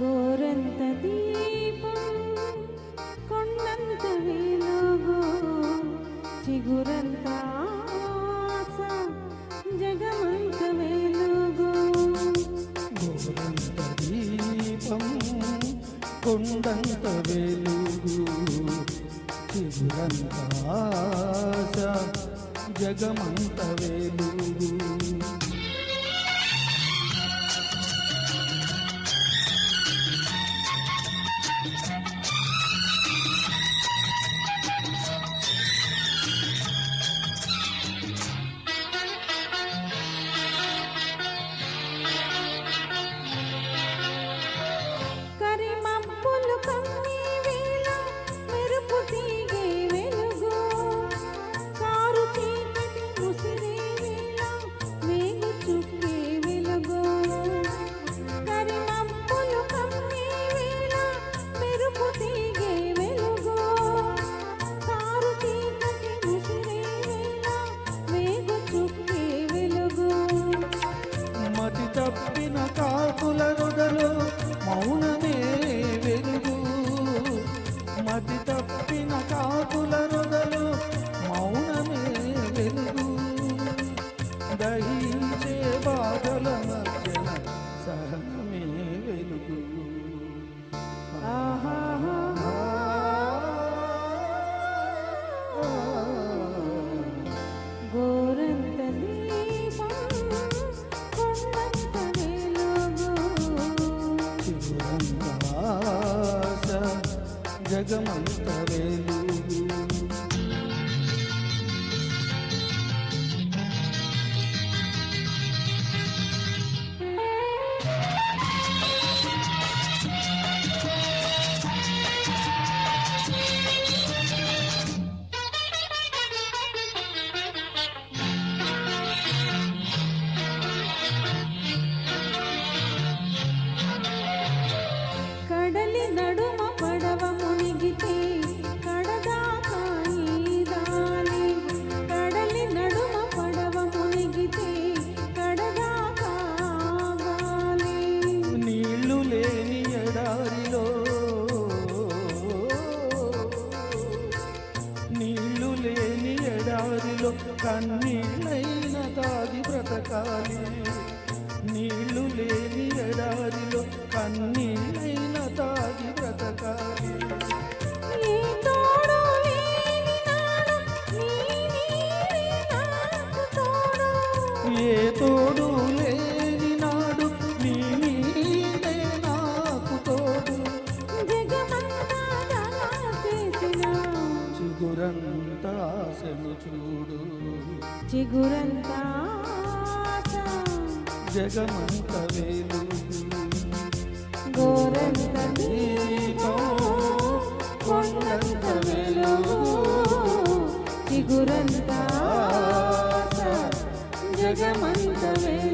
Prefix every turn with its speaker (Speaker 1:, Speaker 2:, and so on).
Speaker 1: గోరంత దీపం కొండంత వెలుగు చిగురంత ఆశ జగమంత వెలుగు.
Speaker 2: గోరంత దీపం కొండంత వెలుగు చిగురంత ఆశ జగమంత వెలుగు. తప్పిన కాకుల రొదలు మౌనమే వెలుగు. మతి తప్పిన కాకుల రొదలు మౌనమే వెలుగు. దహించే బాధల జగమంత ఎడారిలో కన్నీళ్ళైన తాగి బ్రతకాలి. నీళ్ళు లేని ఎడారిలో కన్నీళ్ళైన తాగి బ్రతకాలి.
Speaker 1: ఏ తోడు లేని నాడు నీ నీడే నాకు తోడు. జగమంతా దగా చేసిన
Speaker 2: చిగురంతా ఆశను చూడు.
Speaker 1: చిగురంతా
Speaker 2: జగమంత వెలుగు
Speaker 1: గోరంత దీపం కొండంత వెలుగు చిగురంత ఆశ, జగమంత వెలుగు